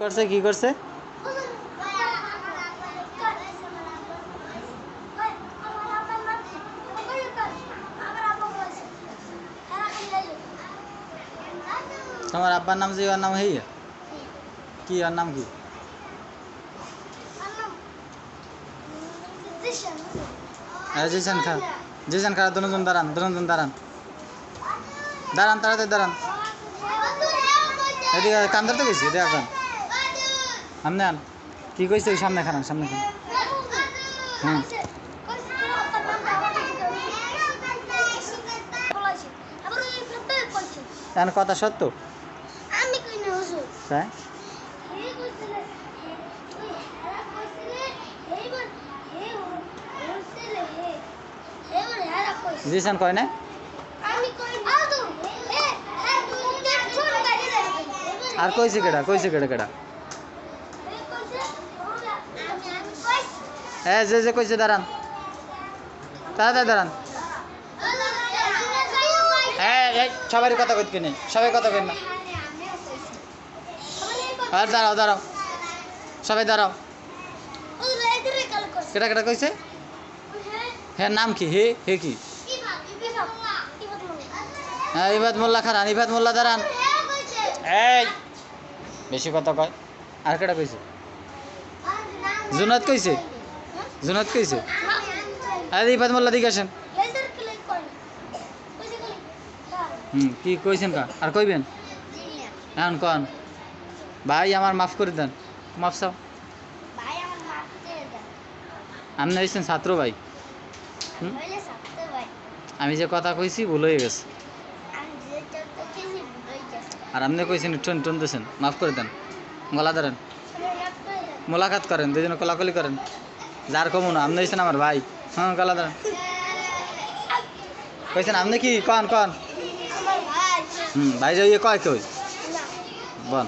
করছে, কি করছে? তোমার আব্বার নাম যে, ওর নাম হইয়া কি, ওর নাম কি? হ্যাঁ জিসান খা জিসান খা দুজন দাঁড়ান দুজন দাঁড়ান। দাঁড়ান, তাড়াতাড়ি দাঁড়ান। এদিকে কান্দার তো গেছি, এদিকে এখন সামনে আন কি কইছে ওই সামনে খান সামনে খান হুম। কথা সত্য? আমি কই না? হুজুর তাই আর কইছে কেডা কইছে কেডা কেডা হে কইছে ওরা আমি আমি কইছি হ্যাঁ যে যে কইছে, দাঁড়ান। তাড়াতাড়ি দাঁড়ান। হ্যাঁ সবারই কথা কইতে নেই সবাই কথা কই না। আর দাঁড়াও দাঁড়াও। সবাই দাঁড়াও। কেটা কেটা কইছে? হ্যাঁ নাম কি? হে হে কি? হ্যাঁ ইবাদ মোল্লা খারান, ইবাদ মোল্লা, দাঁড়ান। এই, বেশি কথা কয়। আর কেটা কইছে? জুনাত কইছে? জুনাত কইছে? আরে ইবাদ মোল্লা দিকে আসেন। হুম, কি কইছেন কা? আর কইবেন? এখন কন। ভাই, আমার মাফ করে দেন। মাফ চাও? আপনি হয়েছেন ছাত্র ভাই? আমি যে কথা কইছি, ভুল হয়ে গেছে। আর আপনি কইছেন টন টন দিয়েছেন মাফ করে দেন। গলা ধরেন। মোলাকাত করেন দুজনে কোলাকুলি করেন। যার কমু না আপনি হয়েছেন আমার ভাই। হ্যাঁ গলা দাঁড়া কইছেন আপনি কি? কন কন। হুম ভাই যাইয়ে কয় কই? বল।